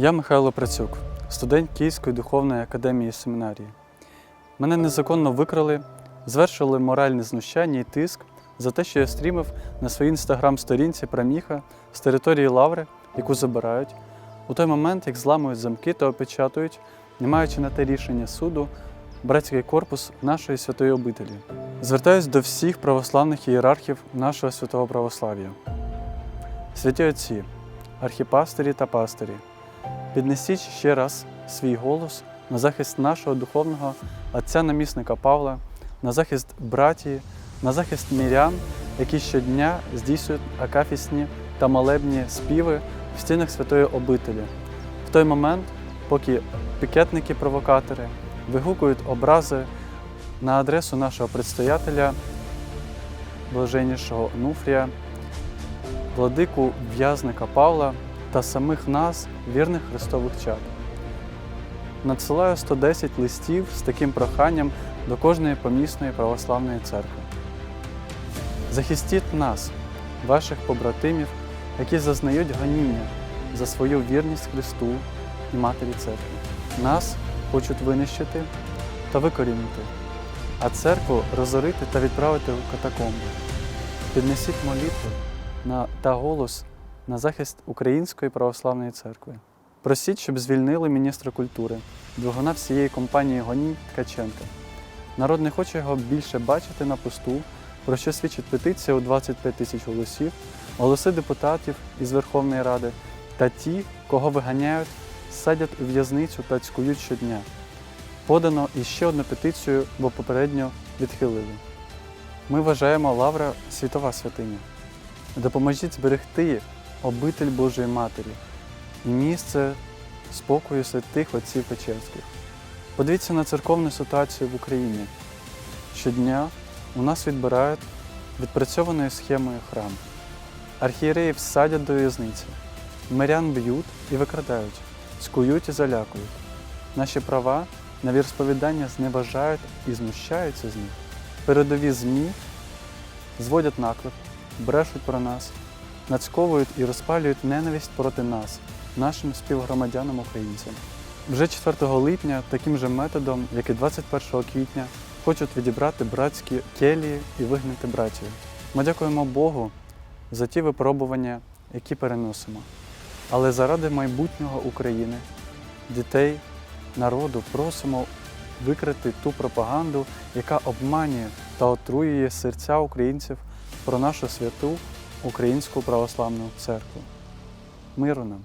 Я Михайло Працюк, студент Київської духовної академії семінарії. Мене незаконно викрали, звершили моральне знущання і тиск за те, що я стрімив на своїй інстаграм-сторінці про міха з території Лаври, яку забирають, у той момент, як зламують замки та опечатують, не маючи на те рішення суду, братський корпус нашої святої обителі. Звертаюсь до всіх православних ієрархів нашого святого православ'я. Святі отці, архіпастирі та пастирі, піднесіть ще раз свій голос на захист нашого духовного отця намісника Павла, на захист братії, на захист мірян, які щодня здійснюють акафісні та молебні співи в стінах святої обителі. В той момент, поки пікетники-провокатори вигукують образи на адресу нашого предстоятеля, блаженнішого Онуфрія, владику в'язника Павла та самих нас, вірних Христових чад. Надсилаю 110 листів з таким проханням до кожної помісної православної церкви. Захистіть нас, ваших побратимів, які зазнають гоніння за свою вірність Христу і Матері Церкви. Нас хочуть винищити та викорінити, а церкву розорити та відправити у катакомби. Піднесіть молитву на, та голос на захист Української православної церкви. Просіть, щоб звільнили міністра культури, двигуна всієї компанії Гоній Ткаченка. Народ не хоче його більше бачити на посту, про що свідчить петиція у 25 тисяч голосів, голоси депутатів із Верховної Ради та ті, кого виганяють, садять у в'язницю та цькують щодня. Подано іще одну петицію, бо попередньо відхилили. Ми вважаємо Лавра світова святиня. Допоможіть зберегти обитель Божої Матері і місце спокою святих отців Печерських. Подивіться на церковну ситуацію в Україні. Щодня у нас відбирають відпрацьованою схемою храм. Архієреїв садять до в'язниці, мирян б'ють і викрадають, скують і залякують. Наші права на вірсповідання зневажають і знущаються з них. Передові ЗМІ зводять наклеп, брешуть про нас, нацьковують і розпалюють ненависть проти нас, нашим співгромадянам українцям. Вже 4 липня таким же методом, як і 21 квітня, хочуть відібрати братські келії і вигнати братів. Ми дякуємо Богу за ті випробування, які переносимо. Але заради майбутнього України, дітей, народу просимо викрити ту пропаганду, яка обманює та отруює серця українців про нашу святу Українську православну церкву. Миру нам!